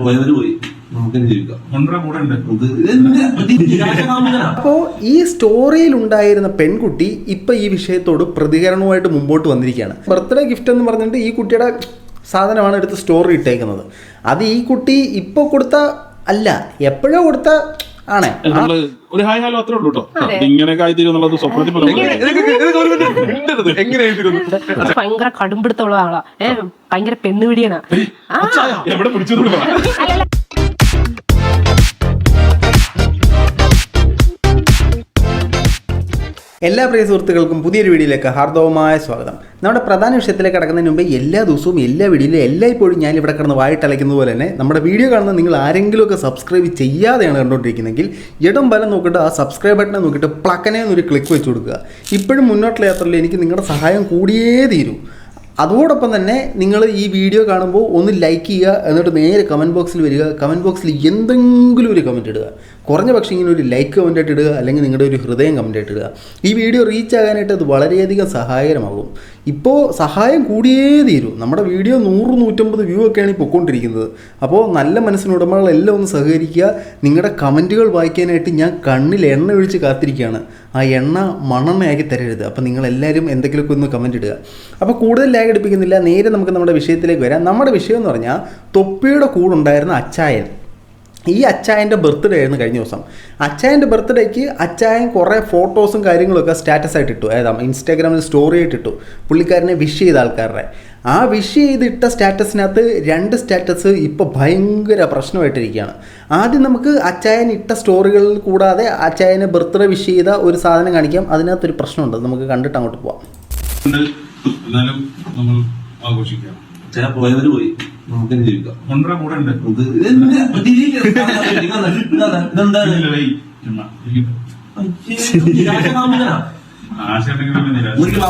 പോയവര് പോയി? അപ്പോൾ ഈ സ്റ്റോറിയിൽ ഉണ്ടായിരുന്ന പെൺകുട്ടി ഇപ്പൊ ഈ വിഷയത്തോട് പ്രതികരണവുമായിട്ട് മുമ്പോട്ട് വന്നിരിക്കുകയാണ്. ബർത്ത്ഡേ ഗിഫ്റ്റ് എന്ന് പറഞ്ഞിട്ട് ഈ കുട്ടിയുടെ സാധനമാണ് എടുത്ത് സ്റ്റോറി ഇട്ടേക്കുന്നത്. അത് ഈ കുട്ടി ഇപ്പോൾ കൊടുത്ത അല്ല എപ്പോഴോ കൊടുത്ത ആണ്. നമ്മൾ ഒരു ഹായ് ഹലോ അത്രേ ഉള്ളൂ കേട്ടോ ഇങ്ങനെയൊക്കെ ആയിത്തീരും എന്നുള്ളത് സ്വപ്നത്തിൽ അത്. ഭയങ്കര കടുംപിടുത്തമുള്ള ആളാ. ഏഹ് ഭയങ്കര പെണ്ണുപിടിയാണ്. എവിടെ പിടിച്ചു എല്ലാ പ്രിയ സുഹൃത്തുക്കൾക്കും പുതിയൊരു വീഡിയോയിലേക്ക് ഹാർദവമായ സ്വാഗതം. നമ്മുടെ പ്രധാന വിഷയത്തിലേക്ക് കടക്കുന്നതിന് മുമ്പ് എല്ലാ ദിവസവും എല്ലാ വീഡിയോയിലും എല്ലായ്പ്പോഴും ഞാൻ ഇവിടെ കിടന്ന് വായിട്ടലയ്ക്കുന്നത് പോലെ തന്നെ നമ്മുടെ വീഡിയോ കാണുന്ന നിങ്ങൾ ആരെങ്കിലുമൊക്കെ സബ്സ്ക്രൈബ് ചെയ്യാതെയാണ് കണ്ടുകൊണ്ടിരിക്കുന്നതെങ്കിൽ ഇടം ബലം നോക്കിയിട്ട് ആ സബ്സ്ക്രൈബ് ബട്ടനെ നോക്കിയിട്ട് പ്ലക്കനെ ഒരു ക്ലിക്ക് വെച്ച് കൊടുക്കുക. ഇപ്പോഴും മുന്നോട്ടുള്ള യാത്രയിൽ എനിക്ക് നിങ്ങളുടെ സഹായം കൂടിയേ തീരൂ. അതോടൊപ്പം തന്നെ നിങ്ങൾ ഈ വീഡിയോ കാണുമ്പോൾ ഒന്ന് ലൈക്ക് ചെയ്യുക എന്നിട്ട് നേരെ കമന്റ് ബോക്സിൽ വരിക. കമന്റ് ബോക്സിൽ എന്തെങ്കിലും ഒരു കമന്റ് ഇടുക. കുറഞ്ഞ പക്ഷേ ഇങ്ങനെ ഒരു ലൈക്ക് കമന്റ് ആയിട്ട് ഇടുക അല്ലെങ്കിൽ നിങ്ങളുടെ ഒരു ഹൃദയം കമന്റ് ആയിട്ട് ഇടുക. ഈ വീഡിയോ റീച്ച് ആകാനായിട്ട് അത് വളരെയധികം സഹായകരമാകും. ഇപ്പോൾ സഹായം കൂടിയേ തീരൂ. നമ്മുടെ വീഡിയോ നൂറ് നൂറ്റമ്പത് വ്യൂ ഒക്കെയാണ് ഈ പൊയ്ക്കൊണ്ടിരിക്കുന്നത്. അപ്പോൾ നല്ല മനസ്സിനുടമകളെല്ലാം ഒന്ന് സഹകരിക്കുക. നിങ്ങളുടെ കമന്റുകൾ വായിക്കാനായിട്ട് ഞാൻ കണ്ണിൽ എണ്ണ ഒഴിച്ച് കാത്തിരിക്കുകയാണ്. ആ എണ്ണ മണ്ണെണ്ണയാക്കി തരരുത്. അപ്പോൾ നിങ്ങളെല്ലാവരും എന്തെങ്കിലുമൊക്കെ ഒന്ന് കമന്റ് ഇടുക. അപ്പോൾ കൂടുതൽ ലാഗ് എടുപ്പിക്കുന്നില്ല. നേരെ നമുക്ക് നമ്മുടെ വിഷയത്തിലേക്ക് വരാം. നമ്മുടെ വിഷയം എന്ന് പറഞ്ഞാൽ തൊപ്പിയുടെ കൂടുണ്ടായിരുന്ന അച്ചായൻ. ഈ അച്ചായന്റെ ബർത്ത്ഡേ ആയിരുന്നു കഴിഞ്ഞ ദിവസം. അച്ചായന്റെ ബർത്ത്ഡേക്ക് അച്ചായൻ കുറേ ഫോട്ടോസും കാര്യങ്ങളൊക്കെ സ്റ്റാറ്റസ് ആയിട്ട് ഇട്ടു. ഏതാ ഇൻസ്റ്റാഗ്രാമിൽ സ്റ്റോറി ആയിട്ട് ഇട്ടു. പുള്ളിക്കാരനെ വിഷ് ചെയ്ത ആൾക്കാരുടെ. ആ വിഷ് ചെയ്തിട്ട സ്റ്റാറ്റസിനകത്ത് രണ്ട് സ്റ്റാറ്റസ് ഇപ്പോൾ ഭയങ്കര പ്രശ്നമായിട്ടിരിക്കുകയാണ്. ആദ്യം നമുക്ക് അച്ചായൻ ഇട്ട സ്റ്റോറികളിൽ കൂടാതെ അച്ചായന് ബർത്ത്ഡേ വിഷ് ചെയ്ത ഒരു സാധനം കാണിക്കാം. അതിനകത്തൊരു പ്രശ്നമുണ്ട്. നമുക്ക് കണ്ടിട്ട് അങ്ങോട്ട് പോവാം. എന്നാലും നമ്മൾ ആഘോഷിക്കാം. പോയവര് പോയി. നമുക്ക് ജീവിക്കാം.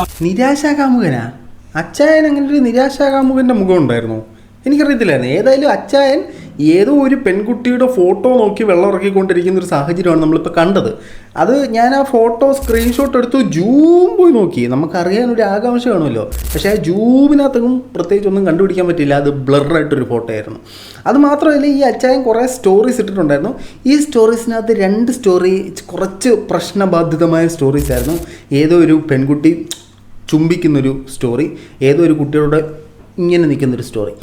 നിരാശാകാമുകനാ? അച്ചായൻ അങ്ങനെ ഒരു നിരാശാകാമുകന്റെ മുഖം ഉണ്ടായിരുന്നു. എനിക്കറിയത്തില്ലായിരുന്നു. ഏതായാലും അച്ചായൻ ഏതോ ഒരു പെൺകുട്ടിയുടെ ഫോട്ടോ നോക്കി വെള്ളം ഇറക്കിക്കൊണ്ടിരിക്കുന്ന ഒരു സാഹചര്യമാണ് നമ്മളിപ്പോൾ കണ്ടത്. അത് ഞാൻ ആ ഫോട്ടോ സ്ക്രീൻഷോട്ട് എടുത്ത് ജൂം പോയി നോക്കി. നമുക്കറിയാൻ ഒരു ആകാംക്ഷ കാണുമല്ലോ. പക്ഷേ ആ ജൂമിനകത്തും പ്രത്യേകിച്ച് ഒന്നും കണ്ടുപിടിക്കാൻ പറ്റില്ല അത് ബ്ലറായിട്ടൊരു ഫോട്ടോ ആയിരുന്നു അത് മാത്രമല്ല ഈ അച്ചായൻ കുറേ സ്റ്റോറീസ് ഇട്ടിട്ടുണ്ടായിരുന്നു. ഈ സ്റ്റോറീസിനകത്ത് രണ്ട് സ്റ്റോറി കുറച്ച് പ്രശ്നബാധിതമായ സ്റ്റോറീസ് ആയിരുന്നു. ഏതോ ഒരു പെൺകുട്ടി ചുംബിക്കുന്നൊരു സ്റ്റോറി ഏതോ ഒരു കുട്ടിയോട് ഇങ്ങനെ നിൽക്കുന്നൊരു സ്റ്റോറി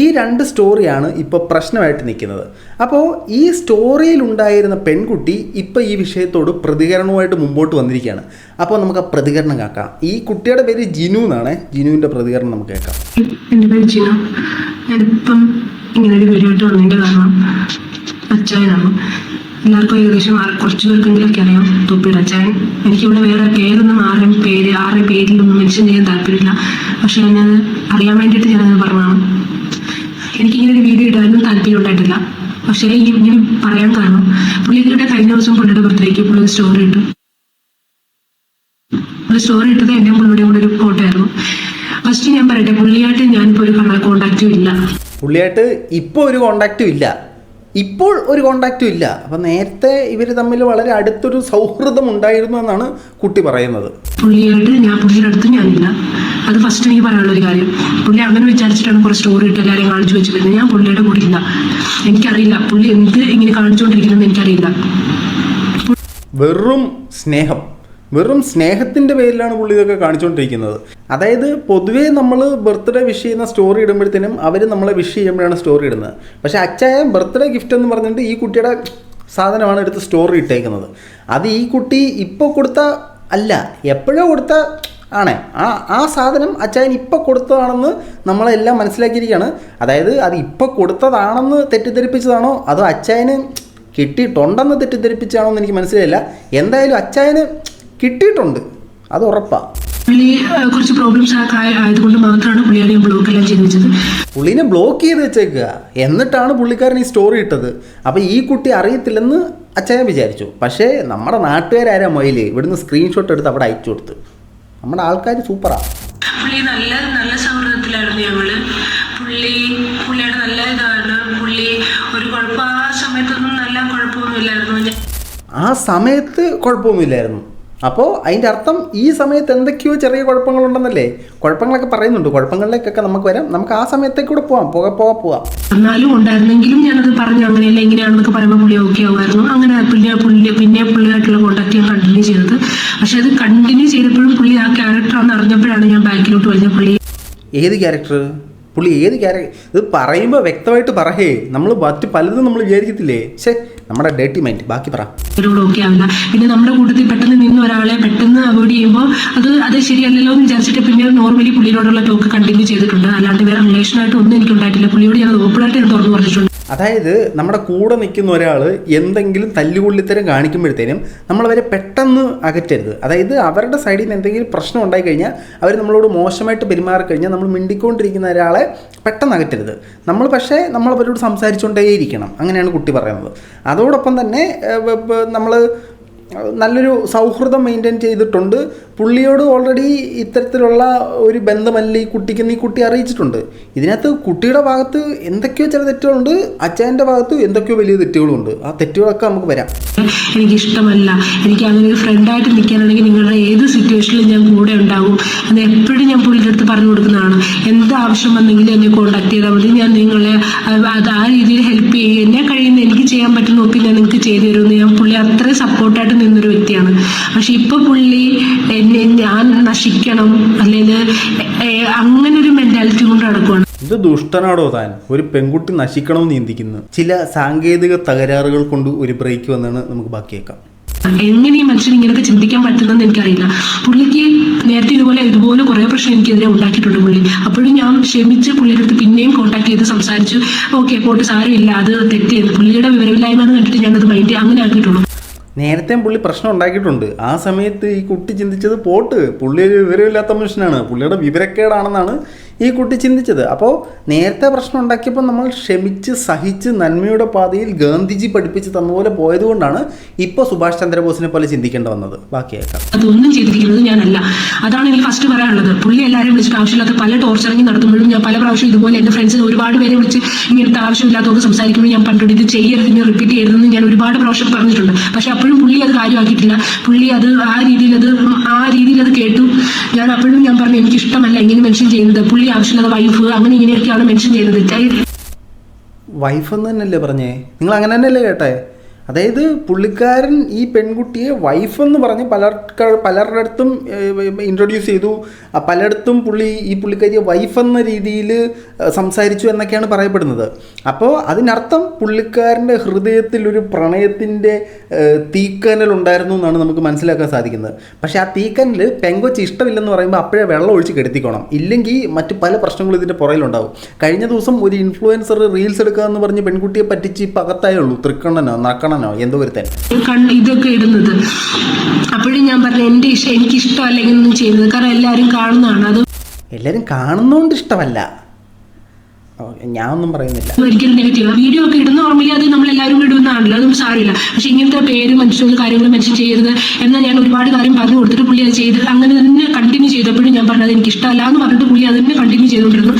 ഈ രണ്ട് സ്റ്റോറിയാണ് ഇപ്പോൾ പ്രശ്നമായിട്ട് നിൽക്കുന്നത്. അപ്പോൾ ഈ സ്റ്റോറിയിലുണ്ടായിരുന്ന പെൺകുട്ടി ഇപ്പോൾ ഈ വിഷയത്തോട് പ്രതികരണവുമായിട്ട് മുമ്പോട്ട് വന്നിരിക്കുകയാണ്. അപ്പോൾ നമുക്ക് ആ പ്രതികരണം കേൾക്കാം. ഈ കുട്ടിയുടെ പേര് ജിനു എന്നാണ്. ജിനുവിന്റെ പ്രതികരണം നമുക്ക് കേൾക്കാം. എന്റെ പേര് ജിനു. ഞാനിപ്പം ഇങ്ങനെ ഒരു വീഡിയോ ആയിട്ട് വന്നതിന്റെ കാരണം അച്ചായനാണ് എല്ലാവർക്കും ഏകദേശം കുറച്ച് പേർക്കെങ്കിലൊക്കെ അറിയാം തൊപ്പിയുടെ അച്ചായൻ എനിക്കിവിടെ വേറെ പേരൊന്നും ആരുടെയും പേര് ആരുടെ പേരിലൊന്നും മെൻഷൻ ചെയ്യാൻ താല്പര്യമില്ല. പക്ഷെ ഞാനത് അറിയാൻ വേണ്ടിയിട്ട് ഞാനത് പറഞ്ഞതാണ്. എനിക്കിങ്ങനെ ഒരു വീഡിയോ ഇടാനും താല്പര്യം ഉണ്ടായിട്ടില്ല. പക്ഷേ ഈ ഇങ്ങനെ പറയാൻ കാരണം പുള്ളിക്കിട്ട് കഴിഞ്ഞ ദിവസം പുള്ളിയുടെ ബർത്ത്ഡേക്ക് പുള്ളി സ്റ്റോറി ഇട്ടു. ഒരു സ്റ്റോറി ഇട്ടത് എന്റെ പുള്ളിയുടെ കൂടെ ഒരു ഫോട്ടോ ആയിരുന്നു. ഫസ്റ്റ് ഞാൻ പറയട്ടെ പുള്ളിയായിട്ട് ഞാനിപ്പോൾ ഒരു കോണ്ടാക്റ്റും ഇല്ല. പുള്ളിയായിട്ട് ഇപ്പോൾ ഒരു കോണ്ടാക്റ്റും ഇല്ല. ഇപ്പോൾ ഒരു കോണ്ടാക്റ്റും ഇല്ല. അപ്പം നേരത്തെ ഇവർ തമ്മിൽ വളരെ അടുത്തൊരു സൗഹൃദം ഉണ്ടായിരുന്നു എന്നാണ് കുട്ടി പറയുന്നത്. പുള്ളിയുടെ ഞാൻ പുള്ളിയുടെ അടുത്ത് ഞാനില്ല. അത് ഫസ്റ്റ് എനിക്ക് പറയാനുള്ള ഒരു കാര്യം. പുള്ളി അങ്ങനെ വിചാരിച്ചിട്ടാണ് കുറേ സ്റ്റോറി ഇട്ട് എല്ലാവരെയും കാണിച്ചു വെച്ച് വരുന്നത് ഞാൻ പുള്ളിയുടെ കൂടെ ഇല്ല. എനിക്കറിയില്ല. പുള്ളി എന്ത് ഇങ്ങനെ കാണിച്ചുകൊണ്ടിരിക്കുന്നത് എനിക്കറിയില്ല. വെറും സ്നേഹം. വെറും സ്നേഹത്തിന്റെ പേരിലാണ് പുള്ളി ഇതൊക്കെ കാണിച്ചുകൊണ്ടിരിക്കുന്നത് അതായത് പൊതുവേ നമ്മൾ ബർത്ത്ഡേ വിഷ് ചെയ്യുന്ന സ്റ്റോറി ഇടുമ്പോഴത്തേനും അവർ നമ്മളെ വിഷ് ചെയ്യുമ്പോഴാണ് സ്റ്റോറി ഇടുന്നത്. പക്ഷേ അച്ചായ ബർത്ത്ഡേ ഗിഫ്റ്റ് എന്ന് പറഞ്ഞിട്ട് ഈ കുട്ടിയുടെ സാധനമാണ് എടുത്ത് സ്റ്റോറി ഇട്ടേക്കുന്നത്. അത് ഈ കുട്ടി ഇപ്പോൾ കൊടുത്ത അല്ല എപ്പോഴോ കൊടുത്ത ആണ്. ആ ആ സാധനം അച്ചായൻ ഇപ്പോൾ കൊടുത്തതാണെന്ന് നമ്മളെല്ലാം മനസ്സിലാക്കിയിരിക്കുകയാണ്. അതായത് അത് ഇപ്പോൾ കൊടുത്തതാണെന്ന് തെറ്റിദ്ധരിപ്പിച്ചതാണോ? അതോ അച്ചായന് കിട്ടിയിട്ടുണ്ടെന്ന് തെറ്റിദ്ധരിപ്പിച്ചാണോ എന്ന് എനിക്ക് മനസ്സിലായില്ല. എന്തായാലും അച്ചായന് കിട്ടിയിട്ടുണ്ട്. അത് ഉറപ്പാ. പുള്ളി കുറച്ച് പ്രോബ്ലംസ് ആയതുകൊണ്ട് മാത്രമാണ് പുള്ളിയുടെ ബ്ലോക്ക് എല്ലാം ചെയ്ത് വെച്ചത്. പുള്ളീനെ ബ്ലോക്ക് ചെയ്ത് വെച്ചേക്കുക എന്നിട്ടാണ് പുള്ളിക്കാരൻ ഈ സ്റ്റോറി ഇട്ടത്. അപ്പോൾ ഈ കുട്ടി അറിയത്തില്ലെന്ന് അച്ഛൻ വിചാരിച്ചു. പക്ഷേ നമ്മുടെ നാട്ടുകാരാരാ മൊയിൽ ഇവിടുന്ന് സ്ക്രീൻഷോട്ട് എടുത്ത് അവിടെ അയച്ചു കൊടുത്ത്. നമ്മുടെ ആൾക്കാർ സൂപ്പറാണ് പുള്ളി നല്ല നല്ല സൗഹൃദത്തിലായിരുന്നു ഞങ്ങൾ. പുള്ളി പുള്ളിയുടെ നല്ല ഇതാണ്. പുള്ളി ഒരു കുഴപ്പം ആ സമയത്തൊന്നും നല്ല കുഴപ്പമൊന്നുമില്ലായിരുന്നു. ആ സമയത്ത് കുഴപ്പമൊന്നുമില്ലായിരുന്നു. അപ്പോൾ അതിന്റെ അർത്ഥം ഈ സമയത്ത് എന്തൊക്കെയോ ചെറിയ കുഴപ്പങ്ങളുണ്ടെന്നല്ലേ? കുഴപ്പങ്ങളൊക്കെ പറയുന്നുണ്ട്. കുഴപ്പങ്ങളിലേക്കൊക്കെ നമുക്ക് വരാം. നമുക്ക് ആ സമയത്തേക്ക് കൂടെ പോവാം. പോക പോകാം പോവാം എന്നാലും ഉണ്ടായിരുന്നെങ്കിലും ഞാനത് പറഞ്ഞു. അങ്ങനെയല്ല ഇങ്ങനെയാണെന്നൊക്കെ പറയുമ്പോൾ പുള്ളി ഓക്കെ ആവുമായിരുന്നു. അങ്ങനെ പിന്നെ പുള്ളി പിന്നെ പുള്ളിയായിട്ടുള്ള കോൺടാക്ട് ഞാൻ കണ്ടിന്യൂ ചെയ്തത്. പക്ഷെ അത് കണ്ടിന്യൂ ചെയ്തപ്പോഴും പുള്ളി ആ ക്യാരക്ടറാണെന്ന് അറിഞ്ഞപ്പോഴാണ് ഞാൻ ബാക്കിലോട്ട് വരുന്നത്. പുള്ളി ഏത് ക്യാരക്ടർ പുള്ളി ഏത് ക്യാരക്ടർ ഇത് പറയുമ്പോൾ വ്യക്തമായിട്ട് പറയേ. നമ്മൾ മറ്റ് പലതും നമ്മൾ വിചാരിക്കത്തില്ലേ? ശേ നമ്മുടെ ഡേട്ടി മൈൻഡ് ബാക്കി പറ. പിന്നെ നമ്മുടെ കൂട്ടത്തിൽ പെട്ടെന്ന് നിന്ന് ഒരാളെ പെട്ടെന്ന് അവോയ്ഡ് ചെയ്യുമ്പോൾ അത് അത് ശരിയല്ലല്ലോ എന്ന് വിചാരിച്ചിട്ട് പിന്നെ നോർമലി പുള്ളിയോടുള്ള ടോക്ക് കണ്ടിന്യൂ ചെയ്തിട്ടുണ്ട്. അല്ലാണ്ട് വേറെ റിലേഷനായിട്ട് ഒന്നും എനിക്ക് ഉണ്ടായിട്ടില്ല പുള്ളിയോട് ഞാൻ ഓപ്പണായിട്ട് ഞാൻ തുറന്നു പറഞ്ഞിട്ടുണ്ട്. അതായത് നമ്മുടെ കൂടെ നിൽക്കുന്ന ഒരാൾ എന്തെങ്കിലും തല്ലുകൊള്ളിത്തരം കാണിക്കുമ്പോഴത്തേനും നമ്മളവരെ പെട്ടെന്ന് അകറ്റരുത്. അതായത് അവരുടെ സൈഡിൽ നിന്ന് എന്തെങ്കിലും പ്രശ്നം ഉണ്ടായി കഴിഞ്ഞാൽ അവർ നമ്മളോട് മോശമായിട്ട് പെരുമാറി കഴിഞ്ഞാൽ നമ്മൾ മിണ്ടിക്കൊണ്ടിരിക്കുന്ന ഒരാളെ പെട്ടെന്ന് അകറ്റരുത്. നമ്മൾ പക്ഷേ നമ്മൾ അവരോട് സംസാരിച്ചുകൊണ്ടേയിരിക്കണം. അങ്ങനെയാണ് കുട്ടി പറയുന്നത്. അതോടൊപ്പം തന്നെ നമ്മൾ നല്ലൊരു സൗഹൃദം മെയിന്റെയിൻ ചെയ്തിട്ടുണ്ട്. പുള്ളിയോട് ഓൾറെഡി ഇത്തരത്തിലുള്ള ഒരു ബന്ധമല്ല ഈ കുട്ടിക്ക് ഈ കുട്ടി അറിയിച്ചിട്ടുണ്ട്. ഇതിനകത്ത് കുട്ടിയുടെ ഭാഗത്ത് എന്തൊക്കെയോ ചില തെറ്റുകളുണ്ട് അച്ഛന്റെ ഭാഗത്ത് എന്തൊക്കെയോ വലിയ തെറ്റുകളുണ്ട്. ആ തെറ്റുകളൊക്കെ നമുക്ക് വരാം. എനിക്ക് ഇഷ്ടമല്ല എനിക്ക് അങ്ങനെ ഒരു ഫ്രണ്ടായിട്ട് നിൽക്കാനാണെങ്കിൽ നിങ്ങളുടെ ഏത് സിറ്റുവേഷനിലും ഞാൻ കൂടെ ഉണ്ടാകും. അത് എപ്പോഴും ഞാൻ പുള്ളിയുടെ അടുത്ത് പറഞ്ഞു കൊടുക്കുന്നതാണ്. എന്ത് ആവശ്യം വന്നെങ്കിലും എന്നെ കോൺടാക്ട് ചെയ്താൽ മതി. ഞാൻ നിങ്ങളെ അത് ആ രീതിയിൽ ഹെൽപ്പ് ചെയ്യും. എന്നെ കഴിയുന്ന എനിക്ക് ചെയ്യാൻ പറ്റുന്ന ഒക്കെ ഞാൻ നിങ്ങൾക്ക് ചെയ്തു തരുമെന്ന് ഞാൻ പുള്ളി അത്രയും സപ്പോർട്ടായിട്ട് നിന്നൊരു വ്യക്തിയാണ്. പക്ഷെ ഇപ്പൊ പുള്ളി എന്നെ ഞാൻ നശിക്കണം അല്ലെങ്കിൽ അങ്ങനെ ഒരു മെന്റാലിറ്റി കൊണ്ട് നടക്കുവാണ്. ഇത് ദുഷ്ടനാടോ താൻ? ഒരു പെൺകുട്ടി നശിക്കണമെന്ന് ചിന്തിക്കുന്നു ചില സാങ്കേതിക തകരാറുകൾ കൊണ്ട് ഒരു ബ്രേക്ക് വന്നാണ് നമുക്ക് ബാക്കിയേക്കാം. എങ്ങനെ ഈ മനുഷ്യൻ ഇങ്ങനെയൊക്കെ ചിന്തിക്കാൻ പറ്റുന്നതെന്ന് എനിക്കറിയില്ല. പുള്ളിക്ക് നേരത്തെ ഇതുപോലെ ഇതുപോലെ കുറേ പ്രശ്നം എനിക്കെതിരെ ഉണ്ടാക്കിയിട്ടുണ്ട് പുള്ളി. അപ്പോഴും ഞാൻ ക്ഷമിച്ച് പുള്ളിയുടെ അടുത്ത് പിന്നെയും കോൺടാക്ട് ചെയ്ത് സംസാരിച്ചു ഓക്കെ പോട്ട് സാരമില്ല അത് തെറ്റിയത് പുള്ളിയുടെ വിവരമില്ലായ്മ എന്ന് കണ്ടിട്ട് ഞാനത് മൈൻഡ് അങ്ങനെ ആക്കിയിട്ടുള്ളൂ. നേരത്തെ പുള്ളി പ്രശ്നം ഉണ്ടാക്കിയിട്ടുണ്ട്. ആ സമയത്ത് ഈ കുട്ടി ചിന്തിച്ചത് പോട്ട് പുള്ളി ഒരു വിവരമില്ലാത്ത മനുഷ്യനാണ്. പുള്ളിയുടെ വിവരക്കേടാണെന്നാണ് ഈ കുട്ടി ചിന്തിച്ചത്. അപ്പോൾ നേരത്തെ പ്രശ്നം ഉണ്ടാക്കിയപ്പോൾ നമ്മൾ ക്ഷമിച്ച് സഹിച്ച് നന്മയുടെ പാതയിൽ ഗാന്ധിജി പഠിപ്പിച്ച് തന്നപോലെ പോയതുകൊണ്ടാണ് ഇപ്പോൾ സുഭാഷ് ചന്ദ്രബോസിനെ പോലെ ചിന്തിക്കേണ്ട വന്നത്. ബാക്കിയേക്കാം അതൊന്നും ചെയ്തിരിക്കുന്നത് ഞാനല്ല. അതാണ് എനിക്ക് ഫസ്റ്റ് പറയാനുള്ളത്. പുള്ളി എല്ലാവരെയും വിളിച്ചിട്ട് ആവശ്യമില്ലാത്ത പല ടോർച്ചറിങ് നടത്തുമ്പോഴും ഞാൻ പല പ്രാവശ്യം ഇതുപോലെ എന്റെ ഫ്രണ്ട്സിന് ഒരുപാട് പേരെ വിളിച്ച് ഇങ്ങനത്തെ ആവശ്യമില്ലാത്തവർക്ക് സംസാരിക്കുമ്പോൾ ഞാൻ പണ്ടോട് ഇത് ചെയ്യരുത് ഇനി റിപ്പീറ്റ് ചെയ്യരുതെന്ന് ഞാൻ ഒരുപാട് പ്രാവശ്യം പറഞ്ഞിട്ടുണ്ട്. പക്ഷെ അപ്പോഴും പുള്ളി അത് കാര്യമാക്കിയിട്ടില്ല. പുള്ളി അത് ആ രീതിയിൽ അത് ആ രീതിയിൽ അത് കേട്ടു. ഞാൻ അപ്പോഴും ഞാൻ പറഞ്ഞു എനിക്ക് ഇഷ്ടമല്ല ഇങ്ങനെ മെൻഷൻ ചെയ്യുന്നത്. പുള്ളി ആവശ്യമില്ലാത്ത വൈഫ് അങ്ങനെ ഇങ്ങനെയൊക്കെയാണ് മെൻഷൻ ചെയ്തത്. വൈഫ് എന്ന് തന്നെയല്ലേ പറഞ്ഞേ? നിങ്ങൾ അങ്ങനെ തന്നെയല്ലേ കേട്ടെ? അതായത് പുള്ളിക്കാരൻ ഈ പെൺകുട്ടിയെ വൈഫ് എന്ന് പറഞ്ഞ് പലർക്ക് പലരുടെ അടുത്തും ഇൻട്രൊഡ്യൂസ് ചെയ്തു. പലയിടത്തും പുള്ളി ഈ പുള്ളിക്കാരിയെ വൈഫ് എന്ന രീതിയിൽ സംസാരിച്ചു എന്നൊക്കെയാണ് പറയപ്പെടുന്നത്. അപ്പോൾ അതിനർത്ഥം പുള്ളിക്കാരന്റെ ഹൃദയത്തിൽ ഒരു പ്രണയത്തിന്റെ തീക്കനൽ ഉണ്ടായിരുന്നു എന്നാണ് നമുക്ക് മനസ്സിലാക്കാൻ സാധിക്കുന്നത്. പക്ഷേ ആ തീക്കനൽ പെങ്കൊച്ച് ഇഷ്ടമില്ലെന്ന് പറയുമ്പോൾ അപ്പോഴേ വെള്ളം ഒഴിച്ച് കെടുത്തിക്കോണം. ഇല്ലെങ്കിൽ മറ്റ് പല പ്രശ്നങ്ങളും ഇതിന്റെ പുറയിലുണ്ടാവും കഴിഞ്ഞ ദിവസം ഒരു ഇൻഫ്ലുവൻസർ റീൽസ് എടുക്കുക എന്ന് പറഞ്ഞ് പെൺകുട്ടിയെ പറ്റിച്ച് ഇപ്പം അകത്തായേ ഉള്ളൂ. തൃക്കണ്ണനോ നക്കണ്ണനോ എന്തോ ഒരുത്തൻ ഇതൊക്കെ ഇടുന്നത്. അപ്പോഴും ഞാൻ പറഞ്ഞു എന്റെ ഇഷ്ടം എനിക്ക് ഇഷ്ടമല്ല ഒന്നും ചെയ്യുന്നത്. കാരണം എല്ലാവരും കാണുന്നതാണ്. അത് എല്ലാവരും കാണുന്നതുകൊണ്ട് ഇഷ്ടമല്ല. ഞാൻ ഒന്നും പറയുന്നില്ല. ഒരിക്കലും നെഗറ്റീവ് വീഡിയോ ഒക്കെ ഇടുന്ന ഓർമ്മയിൽ അത് നമ്മൾ എല്ലാവരും ഇടുന്നതാണല്ലോ. അതൊന്നും സാരമില്ല. പക്ഷെ ഇങ്ങനത്തെ പേര് മനുഷ്യരുടെ കാര്യങ്ങൾ മെൻഷൻ ചെയ്യരുത് എന്നാൽ ഞാൻ ഒരുപാട് കാര്യം പറഞ്ഞു കൊടുത്തിട്ട് പുള്ളി അത് ചെയ്ത് അങ്ങനെ തന്നെ കണ്ടിന്യൂ ചെയ്തപ്പോഴും ഞാൻ പറഞ്ഞത് എനിക്ക് ഇഷ്ടമല്ല എന്ന് പറഞ്ഞിട്ട് പുള്ളി അത് തന്നെ കണ്ടിന്യൂ ചെയ്തുകൊണ്ടിരുന്നു.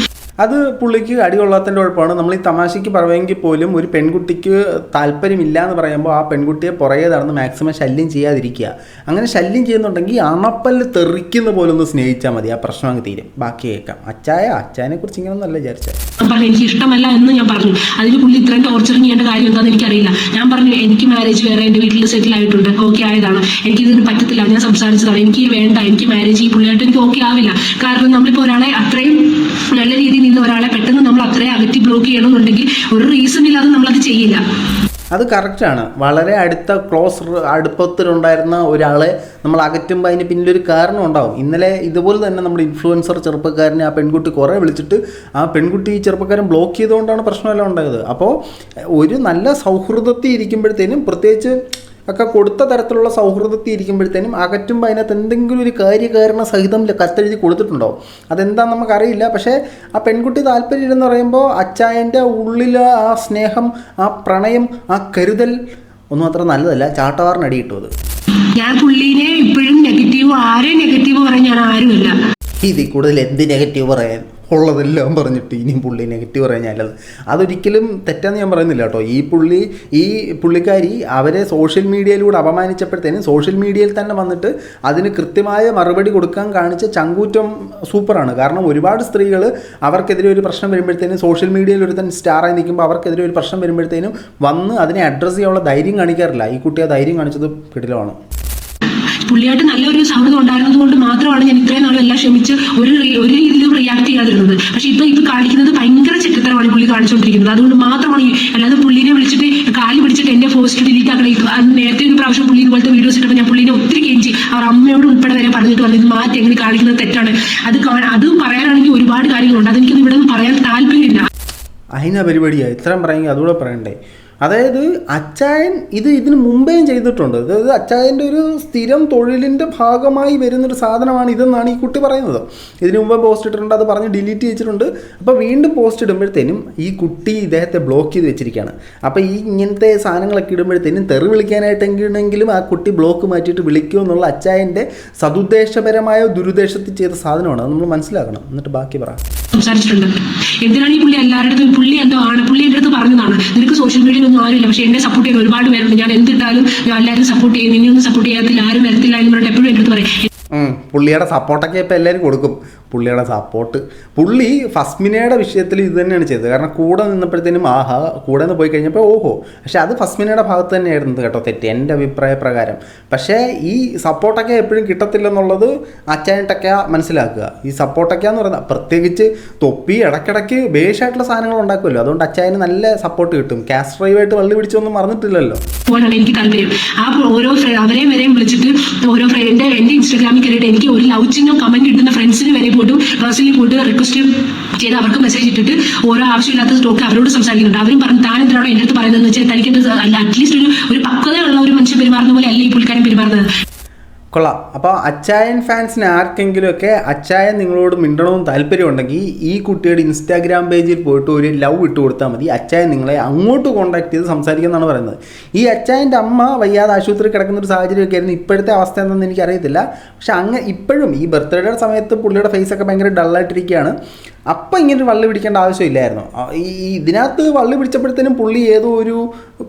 അത് പുള്ളിക്ക് അടി അടികൊള്ളാത്തതിന്റെ കുഴപ്പമാണ് നമ്മൾ ഈ തമാശയ്ക്ക് പറയുമെങ്കിൽ പോലും ഒരു പെൺകുട്ടിക്ക് താല്പര്യമില്ല എന്ന് പറയുമ്പോൾ ആ പെൺകുട്ടിയെ പുറകെ നടന്ന് മാക്സിമം ശല്യം ചെയ്യാതിരിക്കുക. അങ്ങനെ ശല്യം ചെയ്യുന്നുണ്ടെങ്കിൽ അണപ്പല്ല് തെറിക്കുന്ന പോലെ ഒന്ന് സ്നേഹിച്ചാൽ മതി. ആ പ്രശ്നം അങ്ങ് തീരും. ബാക്കി കേൾക്കാം. അച്ചായ അച്ചായനെ കുറിച്ച് ഇങ്ങനെ ഒന്നല്ല വിചാരിച്ചത് പറഞ്ഞു എനിക്ക് ഇഷ്ടമല്ല എന്ന് ഞാൻ പറഞ്ഞു. അതിന് പുള്ളി ഇത്രയും ടോർച്ചറിങ് ചെയ്യേണ്ട കാര്യം എന്താണെന്ന് എനിക്കറിയില്ല. ഞാൻ പറഞ്ഞു എനിക്ക് മാരേജ് വേറെ എന്റെ വീട്ടിൽ സെറ്റിൽ ആയിട്ടുണ്ട്. ഓക്കെ ആയതാണ്. എനിക്ക് ഇതിന് പറ്റത്തില്ല. ഞാൻ സംസാരിച്ചതാണ്. എനിക്ക് വേണ്ട. എനിക്ക് മാരേജ് ഈ പുള്ളിയായിട്ട് എനിക്ക് ഓക്കെ ആവില്ല. കാരണം നമ്മളിപ്പോൾ ഒരാളെ അത്രയും നല്ല രീതിയിൽ നിന്ന് ഒരാളെ പെട്ടെന്ന് നമ്മൾ അത്രയും അകറ്റി ബ്ലോക്ക് ചെയ്യണമെന്നുണ്ടെങ്കിൽ ഒരു റീസൺ ഇല്ലാതെ നമ്മൾ അത് ചെയ്യില്ല. അത് കറക്റ്റാണ് വളരെ അടുത്ത ക്ലോസ് അടുപ്പത്തിലുണ്ടായിരുന്ന ഒരാളെ നമ്മൾ അകറ്റുമ്പോൾ അതിന് പിന്നിലൊരു കാരണം ഉണ്ടാവും. ഇന്നലെ ഇതുപോലെ തന്നെ നമ്മുടെ ഇൻഫ്ലുവൻസർ ചെറുപ്പക്കാരനെ ആ പെൺകുട്ടി കുറേ വിളിച്ചിട്ട് ആ പെൺകുട്ടി ഈ ചെറുപ്പക്കാരൻ ബ്ലോക്ക് ചെയ്തുകൊണ്ടാണ് പ്രശ്നമെല്ലാം ഉണ്ടായത്. അപ്പോൾ ഒരു നല്ല സൗഹൃദത്തിൽ ഇരിക്കുമ്പോഴത്തേനും പ്രത്യേകിച്ച് ഒക്കെ കൊടുത്ത തരത്തിലുള്ള സൗഹൃദത്തിൽ ഇരിക്കുമ്പോഴത്തേനും അകറ്റുമ്പോൾ അതിനകത്ത് എന്തെങ്കിലും ഒരു കാര്യകാരണ സഹിതം കത്തെഴുതി കൊടുത്തിട്ടുണ്ടോ? അതെന്താണെന്ന് നമുക്കറിയില്ല. പക്ഷേ ആ പെൺകുട്ടി താല്പര്യം എന്ന് പറയുമ്പോൾ അച്ചായന്റെ ഉള്ളിൽ ആ സ്നേഹം ആ പ്രണയം ആ കരുതൽ ഒന്നും അത്ര നല്ലതല്ല. ചാട്ടവാറിനടി കിട്ടും ഞാൻ പുള്ളീനെ ഇപ്പോഴും നെഗറ്റീവ് ആരെ നെഗറ്റീവ് പറയാൻ ഞാൻ ആരുമില്ല. ഇതിൽ കൂടുതൽ എന്ത് നെഗറ്റീവ് പറയാൻ? ഉള്ളതെല്ലാം പറഞ്ഞിട്ട് ഇനിയും പുള്ളി നെഗറ്റീവ് പറയാൻ ഞാനത് അതൊരിക്കലും തെറ്റാന്ന് ഞാൻ പറയുന്നില്ല കേട്ടോ. ഈ പുള്ളി ഈ പുള്ളിക്കാരി അവരെ സോഷ്യൽ മീഡിയയിലൂടെ അപമാനിച്ചപ്പോഴത്തേനും സോഷ്യൽ മീഡിയയിൽ തന്നെ വന്നിട്ട് അതിന് കൃത്യമായ മറുപടി കൊടുക്കാൻ കാണിച്ച ചങ്കൂറ്റം സൂപ്പറാണ്. കാരണം ഒരുപാട് സ്ത്രീകൾ അവർക്കെതിരെ ഒരു പ്രശ്നം വരുമ്പോഴത്തേനും സോഷ്യൽ മീഡിയയിൽ ഒരുത്തൻ സ്റ്റാറായി നിൽക്കുമ്പോൾ അവർക്കെതിരെ ഒരു പ്രശ്നം വരുമ്പോഴത്തേനും വന്ന് അതിനെ അഡ്രസ്സ് ചെയ്യാനുള്ള ധൈര്യം കാണിക്കാറില്ല. ഈ കുട്ടി ധൈര്യം കാണിച്ചത് കിടിലമാണ് പുള്ളിയായിട്ട് നല്ലൊരു സൗഹൃദം ഉണ്ടായിരുന്നത് കൊണ്ട് മാത്രമാണ് ഞാൻ ഇത്രയും നാളും എല്ലാം ക്ഷമിച്ച് ഒരു ഒരു രീതിയിലും റിയാക്ട് ചെയ്യാതിരുന്നത്. പക്ഷെ ഇപ്പൊ ഇപ്പൊ കാണിക്കുന്നത് ഭയങ്കര ചെറ്റത്തരമാണ് പുള്ളി കാണിച്ചുകൊണ്ടിരിക്കുന്നത് അതുകൊണ്ട് മാത്രമാണ് അല്ലാതെ പുള്ളിനെ വിളിച്ചിട്ട് കാലി പിടിച്ചിട്ട് എന്റെ പോസ്റ്റ് ഡിലീറ്റ് ആക്കണം. നേരത്തെ ഒരു പ്രാവശ്യം പുള്ളി ഇതുപോലത്തെ വീഡിയോസ് ഇട്ടപ്പോൾ ഞാൻ പുള്ളിനെ ഒത്തിരി കെഞ്ചി അവർ അമ്മയോട് ഉൾപ്പെടെ വരെ പറഞ്ഞിട്ട് വന്നത് മാറ്റി എങ്ങനെ കാണിക്കുന്നത് തെറ്റാണ്. അത് അത് പറയാനാണെങ്കിൽ ഒരുപാട് കാര്യങ്ങളുണ്ട്. അതെനിക്ക് ഇവിടെ നിന്ന് പറയാൻ താല്പര്യമില്ല. അതിനാ പരിപാടിയാണ് ഇത്രയും പറയുമെങ്കിൽ അതുകൂടെ പറയണ്ടേ? അതായത് അച്ചായൻ ഇത് ഇതിന് മുമ്പേയും ചെയ്തിട്ടുണ്ട്. അതായത് അച്ചായന്റെ ഒരു സ്ഥിരം തൊഴിലിന്റെ ഭാഗമായി വരുന്നൊരു സാധനമാണ് ഇതെന്നാണ് ഈ കുട്ടി പറയുന്നത്. ഇതിനു മുമ്പ് പോസ്റ്റ് ഇട്ടിട്ടുണ്ട് അത് പറഞ്ഞ് ഡിലീറ്റ് ചെയ്തിട്ടുണ്ട്. അപ്പോൾ വീണ്ടും പോസ്റ്റ് ഇടുമ്പോഴത്തേനും ഈ കുട്ടി ഇദ്ദേഹത്തെ ബ്ലോക്ക് ചെയ്ത് വെച്ചിരിക്കുകയാണ്. അപ്പോൾ ഈ ഇങ്ങനത്തെ സാധനങ്ങളൊക്കെ ഇടുമ്പോഴത്തേനും തെറി വിളിക്കാനായിട്ടെങ്കിലും ആ കുട്ടി ബ്ലോക്ക് മാറ്റിയിട്ട് വിളിക്കുമോ എന്നുള്ള അച്ചായന്റെ സതുദ്ദേശപരമായ ദുരുദ്ദേശത്തിൽ ചെയ്ത സാധനമാണ്. നമ്മൾ മനസ്സിലാക്കണം. എന്നിട്ട് ബാക്കി പറ. സംസാരിച്ചിട്ടുണ്ട്. എന്തിനാണ് ഈ പുള്ളി എല്ലാവരുടെ പുള്ളി എന്തോ ആണ്? പുള്ളി എന്റെ അടുത്ത് പറഞ്ഞതാണ്. നിനക്ക് സോഷ്യൽ മീഡിയയിൽ ഒന്നും ആരുമില്ല. പക്ഷെ എന്നെ സപ്പോർട്ട് ചെയ്യുന്ന ഒരുപാട് പേരുണ്ട്. ഞാൻ എന്തിട്ടാലും ഞാൻ എല്ലാവരും സപ്പോർട്ട് ചെയ്യുന്നു ഇനിയൊന്നും സപ്പോർട്ട് ചെയ്യാത്തില്ല ആരും വരത്തില്ല എന്ന് പറഞ്ഞിട്ട് എപ്പോഴും എന്റെ അടുത്ത് പറയും. പുള്ളിയുടെ സപ്പോർട്ടൊക്കെ ഇപ്പൊ എല്ലാവരും കൊടുക്കും. പുള്ളിയുടെ സപ്പോർട്ട് പുള്ളി ഫസ്മിനയുടെ വിഷയത്തിൽ ഇത് തന്നെയാണ് ചെയ്തത്. കാരണം കൂടെ നിന്നപ്പോഴത്തേനും ആഹാ കൂടെ നിന്ന് പോയി കഴിഞ്ഞപ്പോൾ ഓഹോ. പക്ഷെ അത് ഫസ്മിനയുടെ ഭാഗത്ത് തന്നെയായിരുന്നു കേട്ടോ തെറ്റ് എന്റെ അഭിപ്രായ പ്രകാരം. പക്ഷേ ഈ സപ്പോർട്ടൊക്കെ എപ്പോഴും കിട്ടത്തില്ലെന്നുള്ളത് അച്ചായിട്ടൊക്കെ മനസ്സിലാക്കുക. ഈ സപ്പോർട്ടൊക്കെ എന്ന് പറയുന്നത് പ്രത്യേകിച്ച് തൊപ്പി ഇടയ്ക്കിടയ്ക്ക് ബേഷായിട്ടുള്ള സാധനങ്ങൾ ഉണ്ടാക്കുമല്ലോ. അതുകൊണ്ട് അച്ചായന് നല്ല സപ്പോർട്ട് കിട്ടും. ക്യാഷ് ഡ്രൈവായിട്ട് വള്ളി പിടിച്ചൊന്നും മറന്നിട്ടില്ലല്ലോ. എനിക്ക് താല്പര്യം ആ ഓരോ അവരെയും വരെയും വിളിച്ചിട്ട് ഓരോ ഫ്രണ്ട് എന്റെ ഇൻസ്റ്റാഗ്രാമിൽ കയറിയിട്ട് എനിക്ക് ഒരു ലവ് ചിഹ്നം കമന്റ് ഇടുന്ന ഫ്രണ്ട്സിന് വരെ പോയിട്ടും പേഴ്സണലി പോയിട്ട് റിക്വസ്റ്റ് ചെയ്ത് അവർക്ക് മെസ്സേജ് ഇട്ടിട്ട് ഓരോ ആവശ്യമില്ലാത്ത സ്റ്റോക്ക് അവരോട് സംസാരിക്കുന്നുണ്ട്. അവരും പറഞ്ഞു താൻ എന്തിനാണോ എന്റെ അടുത്ത് പറയുന്നത് വെച്ചാൽ തനിക്ക് അറ്റ്ലീസ്റ്റ് ഒരു ഒരു പക്വതയുള്ള ഒരു മനുഷ്യൻ പെരുമാറുന്ന പോലെ അല്ല ഈ പുള്ളിക്കാരൻ പെരുമാറുന്നത്? കൊള്ളാം. അപ്പോൾ അച്ചായൻ ഫാൻസിന് ആർക്കെങ്കിലുമൊക്കെ അച്ചായൻ നിങ്ങളോട് മിണ്ടണമെന്ന് താല്പര്യമുണ്ടെങ്കിൽ ഈ കുട്ടിയുടെ ഇൻസ്റ്റാഗ്രാം പേജിൽ പോയിട്ട് ഒരു ലവ് ഇട്ട് കൊടുത്താൽ മതി. അച്ചായൻ നിങ്ങളെ അങ്ങോട്ട് കോൺടാക്ട് ചെയ്ത് സംസാരിക്കുമെന്നാണ് പറയുന്നത്. ഈ അച്ചായന്റെ അമ്മ വയ്യാതെ ആശുപത്രി കിടക്കുന്ന ഒരു സാഹചര്യമൊക്കെ ആയിരുന്നു ഇപ്പോഴത്തെ അവസ്ഥ എന്തെന്ന് എനിക്കറിയത്തില്ല. പക്ഷെ അങ്ങ് ഇപ്പോഴും ഈ ബർത്ത്ഡേയുടെ സമയത്ത് പുള്ളിയുടെ ഫേസൊക്കെ ഭയങ്കര ഡള്ളായിട്ടിരിക്കുകയാണ് അപ്പം ഇങ്ങനെ ഒരു വള്ളി പിടിക്കേണ്ട ആവശ്യമില്ലായിരുന്നു. ഈ ഇതിനകത്ത് വള്ളി പിടിച്ചപ്പോഴത്തേനും പുള്ളി ഏതോ ഒരു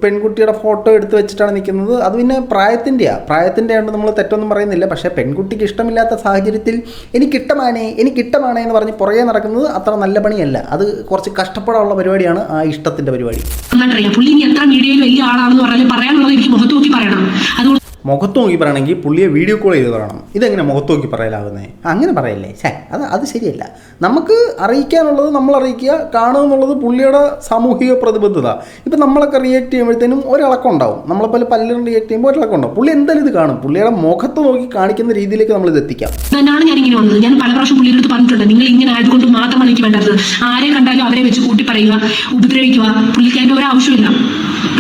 പെൺകുട്ടിയുടെ ഫോട്ടോ എടുത്ത് വെച്ചിട്ടാണ് നിൽക്കുന്നത്. അത് പിന്നെ പ്രായത്തിന്റെയാണ് പ്രായത്തിന്റെ ആയതുകൊണ്ട് നമ്മൾ തെറ്റൊന്നും പറയുന്നില്ല. പക്ഷേ പെൺകുട്ടിക്ക് ഇഷ്ടമില്ലാത്ത സാഹചര്യത്തിൽ എനിക്കിഷ്ടമാണേ എനിക്കിഷ്ടമാണേ എന്ന് പറഞ്ഞ് പുറകെ നടക്കുന്നത് അത്ര നല്ല പണിയല്ല. അത് കുറച്ച് കഷ്ടപ്പാടുള്ള പരിപാടിയാണ് ആ ഇഷ്ടത്തിന്റെ പരിപാടി. പുള്ളി എത്ര മീഡിയയിൽ വലിയ ആളാണെന്ന് പറഞ്ഞാൽ പറയാനുള്ളത് എനിക്ക് മുഖത്ത് നോക്കി പറയണം. അതുകൊണ്ട് മുഖത്ത് നോക്കി പറയണമെങ്കിൽ പുള്ളിയെ വീഡിയോ കോൾ ചെയ്ത് പറയണം. ഇതെങ്ങനെ മുഖത്ത് നോക്കി പറയലാകുന്നേ? അങ്ങനെ പറയല്ലേ? ശേ അത് അത് ശരിയല്ല. നമുക്ക് അറിയിക്കാനുള്ളത് നമ്മൾ അറിയിക്കുക കാണുക എന്നുള്ളത് പുള്ളിയുടെ സാമൂഹിക പ്രതിബദ്ധത. ഇപ്പം നമ്മളൊക്കെ റിയാക്ട് ചെയ്യുമ്പോഴത്തേനും ഒരിളക്കം ഉണ്ടാവും. നമ്മളെപ്പോലെ പലരും റിയാക്ട് ചെയ്യുമ്പോൾ ഒരിളക്കം ഉണ്ടാവും. പുള്ളി എന്തായാലും ഇത് കാണും. പുള്ളിയുടെ മുഖത്ത് നോക്കി കാണിക്കുന്ന രീതിയിലേക്ക് നമ്മൾ ഇത് എത്തിക്കാം. തന്നെയാണ് ഞാൻ ഇങ്ങനെ വന്നത് ഞാൻ പല പ്രാവശ്യം പുള്ളിയുടെ അടുത്ത് പറഞ്ഞിട്ടുണ്ട്. നിങ്ങൾ ഇങ്ങനെ ആയതുകൊണ്ട് മാത്രമാണ് എനിക്ക് വേണ്ടത്. ആരെ കണ്ടാലും അവരെ വെച്ച് കൂട്ടി പറയുക ഉപദ്രവിക്കുക പുള്ളിക്കാരുടെ ഒരു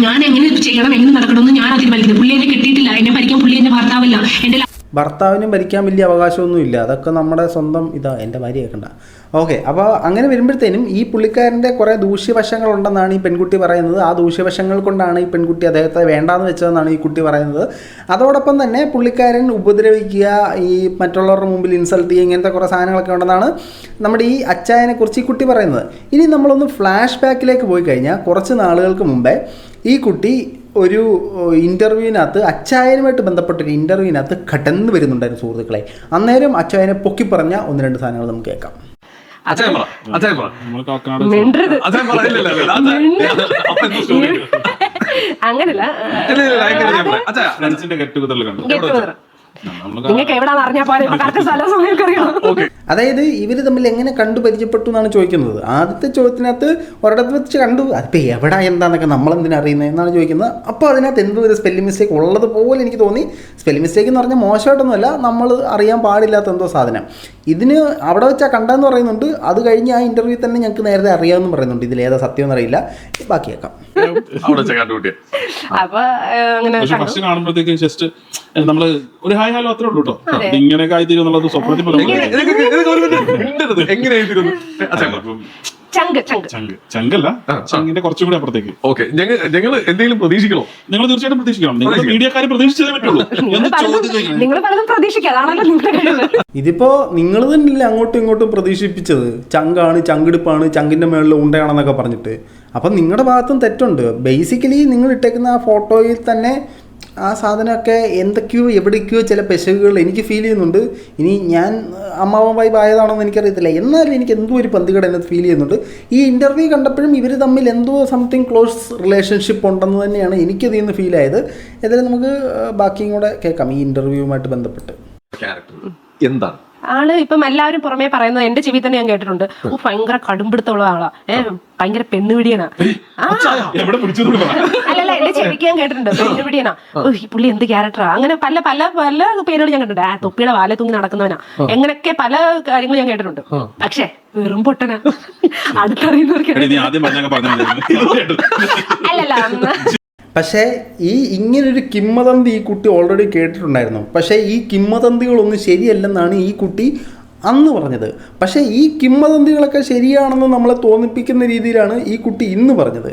ഞാൻ എങ്ങനെ ചെയ്യണം എങ്ങനെ നടക്കണമെന്ന് ഞാൻ തീരുമാനിക്കുന്നത് പുള്ളി എന്നെ കിട്ടിയിട്ടില്ല. എന്നെ ഭരിക്കാൻ പുള്ളി എന്റെ ഭർത്താവല്ല. എന്റെ ഭർത്താവിനും ഭരിക്കാൻ വലിയ അവകാശമൊന്നുമില്ല അതൊക്കെ നമ്മുടെ സ്വന്തം ഇതാ എന്റെ ഭാര്യ കേൾക്കണ്ട ഓക്കെ അപ്പോൾ അങ്ങനെ വരുമ്പോഴത്തേനും ഈ പുള്ളിക്കാരന്റെ കുറേ ദൂഷ്യവശങ്ങളുണ്ടെന്നാണ് ഈ പെൺകുട്ടി പറയുന്നത്. ആ ദൂഷ്യവശങ്ങൾ കൊണ്ടാണ് ഈ പെൺകുട്ടി അദ്ദേഹത്തെ വേണ്ടാന്ന് വെച്ചതെന്നാണ് ഈ കുട്ടി പറയുന്നത്. അതോടൊപ്പം തന്നെ പുള്ളിക്കാരൻ ഉപദ്രവിക്കുക ഈ മറ്റുള്ളവരുടെ മുമ്പിൽ ഇൻസൾട്ട് ചെയ്യുക ഇങ്ങനത്തെ കുറേ സാധനങ്ങളൊക്കെ ഉണ്ടെന്നാണ് നമ്മുടെ ഈ അച്ചായനെ കുറിച്ച് ഈ കുട്ടി പറയുന്നത്. ഇനി നമ്മളൊന്ന് ഫ്ലാഷ് ബാക്കിലേക്ക് പോയി കഴിഞ്ഞാൽ കുറച്ച് നാളുകൾക്ക് മുമ്പേ ഈ കുട്ടി ഒരു ഇന്റർവ്യൂവിനകത്ത് അച്ചായനുമായിട്ട് ബന്ധപ്പെട്ട ഒരു ഇന്റർവ്യൂവിനകത്ത് കടന്നു വരുന്നുണ്ടായിരുന്നു സുഹൃത്തുക്കളെ. അന്നേരം അച്ചായനെ പൊക്കി പറഞ്ഞ ഒന്ന് രണ്ട് സാധനങ്ങൾ നമുക്ക് കേൾക്കാം. പറ പറ? അങ്ങനല്ല. ഇല്ല, ഇല്ല, ഇല്ല, അങ്ങനെ ഞാൻ പറയാം. അച്ഛാ ഫ്രണ്ട്സിന്റെ ഗെറ്റ് കുതറിൽ കണ്ടു. Get together. നമ്മൾ നിങ്ങൾക്ക് എവിടാന്ന് അറിഞ്ഞാൽ പോലെ ഇപ്പൊ കറക്റ്റ് സ്ഥലം സമയമൊക്കെ അറിയണം അതായത് ഇവർ തമ്മിൽ എങ്ങനെ കണ്ടു പരിചയപ്പെട്ടു എന്നാണ് ചോദിക്കുന്നത്. ആദ്യത്തെ ചോദ്യത്തിനകത്ത് ഒരിടത്ത് വെച്ച് കണ്ടു. അതിപ്പോൾ എവിടെ എന്താന്നൊക്കെ നമ്മളെന്തിനാ അറിയുന്നത് എന്നാണ് ചോദിക്കുന്നത്. അപ്പോൾ അതിനകത്ത് എന്തോ ഒരു സ്പെല്ലിംഗ് മിസ്റ്റേക്ക് ഉള്ളതുപോലെ എനിക്ക് തോന്നി. സ്പെല്ലിംഗ് മിസ്റ്റേക്ക് എന്ന് പറഞ്ഞാൽ മോശമായിട്ടൊന്നുമല്ല. നമ്മൾ അറിയാൻ പാടില്ലാത്ത എന്തോ സാധനം. ഇതിന് അവിടെ വെച്ചാൽ കണ്ടെന്ന് പറയുന്നുണ്ട്. അത് കഴിഞ്ഞ് ആ ഇന്റർവ്യൂ തന്നെ ഞങ്ങൾക്ക് നേരത്തെ അറിയാമെന്ന് പറയുന്നുണ്ട്. ഇതിൽ ഏതാ സത്യം എന്നറിയില്ല ബാക്കിയേക്കാം അപ്പൊ അങ്ങനെ പക്ഷെ ഫസ്റ്റ് കാണുമ്പോഴത്തേക്കും ജസ്റ്റ് നമ്മൾ ഒരു ഹായ് ഹാലോ അത്രേ ഉള്ളൂ കേട്ടോ ഇങ്ങനെയൊക്കെ ആയിത്തീരും എന്നുള്ളത് സ്വപ്നത്തിൽ പോലും എങ്ങനെ ചങ്ക്. ചങ്ക് ചങ്ക്. ചങ്കല്ല. ചങ്കിന്റെ കുറച്ചും കൂടി അപ്പുറത്തേക്ക്. ഓക്കെ. ഞങ്ങൾ ഞങ്ങൾ എന്തെങ്കിലും പ്രതീക്ഷിക്കണോ? നിങ്ങൾ തീർച്ചയായിട്ടും പ്രതീക്ഷിക്കണം. നിങ്ങൾ. മീഡിയക്കാരെ പ്രതീക്ഷിച്ചതേ പറ്റുള്ളൂ. നിങ്ങൾ പലതും അതാണല്ലോ നിങ്ങളുടെ ഇതിപ്പോ നിങ്ങൾ തന്നെയല്ലേ അങ്ങോട്ടും ഇങ്ങോട്ടും പ്രതീക്ഷിപ്പിച്ചത്? ചങ്കാണ് ചങ്കിടുപ്പാണ് ചങ്കിന്റെ മേളിൽ ഉണ്ടയാണെന്നൊക്കെ പറഞ്ഞിട്ട്. അപ്പം നിങ്ങളുടെ ഭാഗത്തും തെറ്റുണ്ട്. ബേസിക്കലി നിങ്ങൾ ഇട്ടേക്കുന്ന ആ ഫോട്ടോയിൽ തന്നെ ആ സാധനമൊക്കെ എന്തൊക്കെയോ എവിടേക്കോ ചില പെശകുകൾ എനിക്ക് ഫീൽ ചെയ്യുന്നുണ്ട്. ഇനി ഞാൻ അമ്മാവൻ വൈബ് ആയതാണോന്ന് എനിക്കറിയത്തില്ല. എന്നാലും എനിക്ക് എന്തോ ഒരു പന്തികട എന്നത് ഫീൽ ചെയ്യുന്നുണ്ട്. ഈ ഇന്റർവ്യൂ കണ്ടപ്പോഴും ഇവർ തമ്മിൽ എന്തോ സംതിങ് ക്ലോസ് റിലേഷൻഷിപ്പ് ഉണ്ടെന്ന് തന്നെയാണ് എനിക്കതിൽ നിന്ന് ഫീൽ ആയത്. ഏതായാലും നമുക്ക് ബാക്കിയും കൂടെ കേൾക്കാം ഈ ഇന്റർവ്യൂവുമായിട്ട് ബന്ധപ്പെട്ട്. എന്താണ്? ആൾ ഇപ്പം എല്ലാവരും പുറമേ പറയുന്നത് എന്റെ ജീവിതത്തിൽ തന്നെ ഞാൻ കേട്ടിട്ടുണ്ട്. ഓ ഭയങ്കര കടുംപിടുത്തുള്ള ആളാ. ഏഹ് ഭയങ്കര പെണ്ണുപിടിയനാ. അല്ലല്ല എന്റെ ചെവിക്ക് ഞാൻ കേട്ടിട്ടുണ്ട്. പെണ്ണുപിടിയനാ. ഓ ഈ പുള്ളി എന്ത് ക്യാരക്ടറാ അങ്ങനെ പല പല പല പേരുകൾ ഞാൻ കേട്ടിട്ടുണ്ട്. ആ തൊപ്പിയുടെ വാല തൂങ്ങി നടക്കുന്നവനാ. എങ്ങനെയൊക്കെ പല കാര്യങ്ങളും ഞാൻ കേട്ടിട്ടുണ്ട്. പക്ഷേ വെറും പൊട്ടനാ. അടുത്തറിയുന്നവർക്ക് അല്ലല്ല പക്ഷേ ഈ ഇങ്ങനൊരു കിംവദന്തി ഈ കുട്ടി ഓൾറെഡി കേട്ടിട്ടുണ്ടായിരുന്നു. പക്ഷേ ഈ കിംവദന്തികളൊന്നും ശരിയല്ലെന്നാണ് ഈ കുട്ടി അന്ന് പറഞ്ഞത്. പക്ഷേ ഈ കിംവദന്തികളൊക്കെ ശരിയാണെന്ന് നമ്മളെ തോന്നിപ്പിക്കുന്ന രീതിയിലാണ് ഈ കുട്ടി ഇന്ന് പറഞ്ഞത്.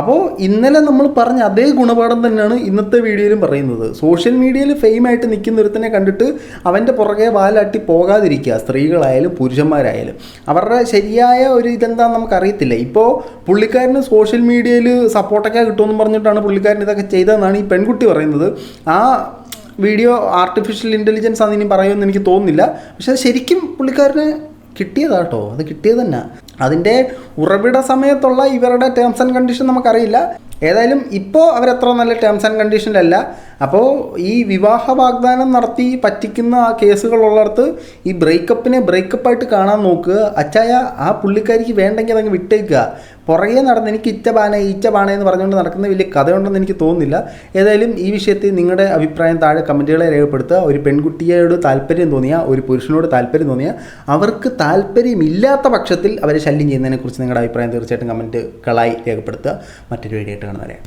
അപ്പോൾ ഇന്നലെ നമ്മൾ പറഞ്ഞ അതേ ഗുണപാഠം തന്നെയാണ് ഇന്നത്തെ വീഡിയോയിലും പറയുന്നത്. സോഷ്യൽ മീഡിയയിൽ ഫെയിമായിട്ട് നിൽക്കുന്ന ഒരുത്തനെ കണ്ടിട്ട് അവന്റെ പുറകെ വാലാട്ടി പോകാതിരിക്കുക. സ്ത്രീകളായാലും പുരുഷന്മാരായാലും. അവരുടെ ശരിയായ ഒരു ഇതെന്താണെന്ന് നമുക്കറിയത്തില്ല. ഇപ്പോൾ പുള്ളിക്കാരന് സോഷ്യൽ മീഡിയയിൽ സപ്പോർട്ടൊക്കെ കിട്ടുമെന്ന് പറഞ്ഞിട്ടാണ് പുള്ളിക്കാരൻ ഇതൊക്കെ ചെയ്തതെന്നാണ് ഈ പെൺകുട്ടി പറയുന്നത്. ആ വീഡിയോ ആർട്ടിഫിഷ്യൽ ഇന്റലിജൻസ് ആണ് ഇനി പറയുമെന്ന് എനിക്ക് തോന്നുന്നില്ല. പക്ഷെ അത് ശരിക്കും പുള്ളിക്കാരന് കിട്ടിയതാട്ടോ. അത് കിട്ടിയത് തന്നെ. അതിന്റെ ഉറവിട സമയത്തുള്ള ഇവരുടെ ടേംസ് ആൻഡ് കണ്ടീഷൻ നമുക്കറിയില്ല. ഏതായാലും ഇപ്പോൾ അവരത്ര നല്ല ടേംസ് ആൻഡ് കണ്ടീഷനിലല്ല അപ്പോൾ ഈ വിവാഹ വാഗ്ദാനം നടത്തി പറ്റിക്കുന്ന ആ കേസുകളുള്ളിടത്ത് ഈ ബ്രേക്കപ്പിനെ ബ്രേക്കപ്പായിട്ട് കാണാൻ നോക്കുക. അച്ചായ ആ പുള്ളിക്കാരിക്ക് വേണ്ടെങ്കിൽ അതങ്ങ് വിട്ടേക്കുക. പുറകെ നടന്ന് എനിക്ക് ഇച്ച ബാന എന്ന് പറഞ്ഞുകൊണ്ട് നടക്കുന്ന വലിയ കഥയുണ്ടെന്ന് എനിക്ക് തോന്നുന്നില്ല. ഏതായാലും ഈ വിഷയത്തിൽ നിങ്ങളുടെ അഭിപ്രായം താഴെ കമന്റുകളെ രേഖപ്പെടുത്തുക. ഒരു പെൺകുട്ടിയോട് താല്പര്യം തോന്നിയ ഒരു പുരുഷനോട് താല്പര്യം തോന്നിയ അവർക്ക് താല്പര്യമില്ലാത്ത പക്ഷത്തിൽ അവരെ ശല്യം ചെയ്യുന്നതിനെക്കുറിച്ച് നിങ്ങളുടെ അഭിപ്രായം തീർച്ചയായിട്ടും കമന്റുകളായി രേഖപ്പെടുത്തുക. മറ്റൊരു വീഡിയോ ആയിട്ട് കാണുന്നവരെ.